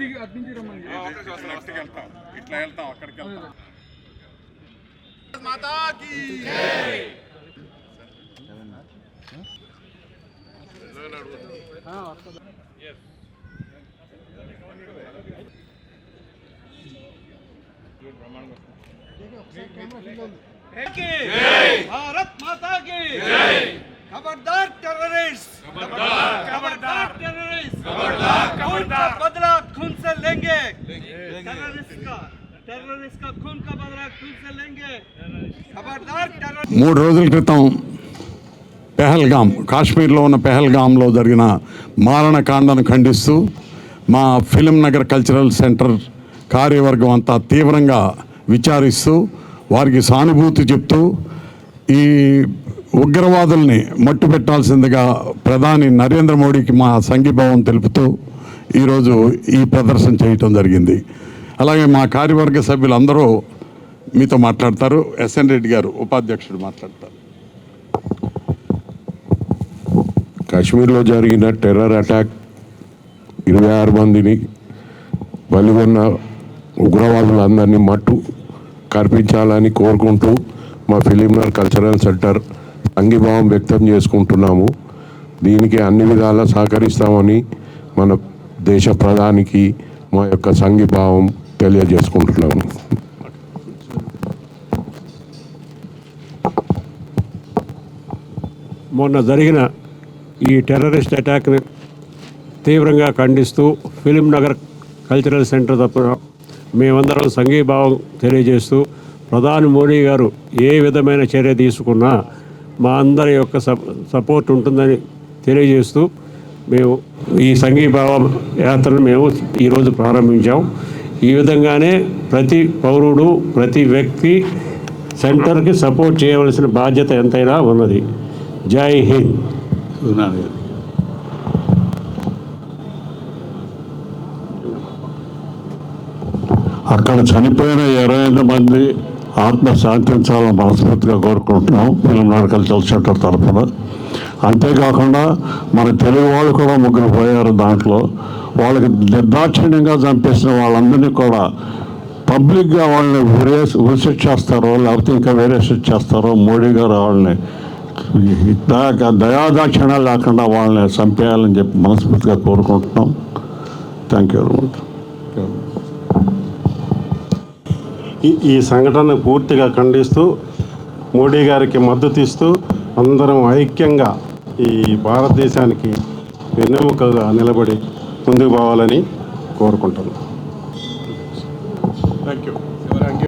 దిగి అటు నుంచి రమ్మని లెఫ్ట్కి వెళ్తాం ఇట్లా వెళ్తాం అక్కడికి వెళ్తాం भारत माता की खबरदार टेररिस्ट खबरदार మూడు రోజుల క్రితం పెహల్గాం కాశ్మీర్లో ఉన్న పెహల్గాంలో జరిగిన మారణకాండను ఖండిస్తూ మా ఫిలిం నగర్ కల్చరల్ సెంటర్ కార్యవర్గం అంతా తీవ్రంగా విచారిస్తూ వారికి సానుభూతి చెప్తూ ఈ ఉగ్రవాదుల్ని మట్టు పెట్టాల్సిందిగా ప్రధాని నరేంద్ర మోడీకి మా సంఘీభావం తెలుపుతూ ఈరోజు ఈ ప్రదర్శన చేయటం జరిగింది. అలాగే మా కార్యవర్గ సభ్యులు అందరూ మీతో మాట్లాడతారు. ఎస్ఎన్ రెడ్డి గారు ఉపాధ్యక్షుడు మాట్లాడతారు. కాశ్మీర్లో జరిగిన టెర్రర్ అటాక్ ఇరవై ఆరు మందిని బలిగొన్న ఉగ్రవాదులందరినీ మట్టు కల్పించాలని కోరుకుంటూ మా ఫిలింనర్ కల్చరల్ సెంటర్ అంగీభావం వ్యక్తం చేసుకుంటున్నాము. దీనికి అన్ని విధాలా సహకరిస్తామని మన దేశ ప్రధానికి మా యొక్క సంఘీభావం తెలియజేసుకుంటున్నాము మొన్న జరిగిన ఈ టెర్రరిస్ట్ అటాక్ని తీవ్రంగా ఖండిస్తూ ఫిలిం నగర్ కల్చరల్ సెంటర్ తప్పున మేమందరం సంఘీభావం తెలియజేస్తూ ప్రధాని మోడీ గారు ఏ విధమైన చర్య తీసుకున్నా మా అందరి యొక్క సప్ సపోర్ట్ ఉంటుందని తెలియజేస్తూ మేము ఈ సంఘీభావ యాత్రను మేము ఈరోజు ప్రారంభించాం. ఈ విధంగానే ప్రతి పౌరుడు ప్రతి వ్యక్తి సెంటర్కి సపోర్ట్ చేయవలసిన బాధ్యత ఎంతైనా ఉన్నది. జై హింద్. అక్కడ చనిపోయిన ఇరవై ఎనిమిది మంది ఆత్మ శాంతించాలని మనస్ఫూర్తిగా కోరుకుంటున్నాం. ఫిలిం కల్చరల్ సెంటర్ తరఫున. అంతేకాకుండా మన తెలుగు వాళ్ళు కూడా ముగ్గురు పోయారు దాంట్లో. వాళ్ళకి నిర్దాక్షిణ్యంగా చంపేసిన వాళ్ళందరినీ కూడా పబ్లిక్గా వాళ్ళని ఉరే ఉరిశిక్ష చేస్తారో లేకపోతే ఇంకా వేరే శిక్ష చేస్తారో మోడీ గారు వాళ్ళని దయా దయాదాక్షిణ లేకుండా వాళ్ళని చంపేయాలని చెప్పి మనస్ఫూర్తిగా కోరుకుంటున్నాం. థ్యాంక్ యూ వెరీ మచ్ ఈ ఈ సంఘటన పూర్తిగా ఖండిస్తూ మోడీ గారికి మద్దతు ఇస్తూ అందరం ఐక్యంగా ఈ భారతదేశానికి వెన్నెముకగా నిలబడి ముందుకు పోవాలని కోరుకుంటున్నాను. Thank you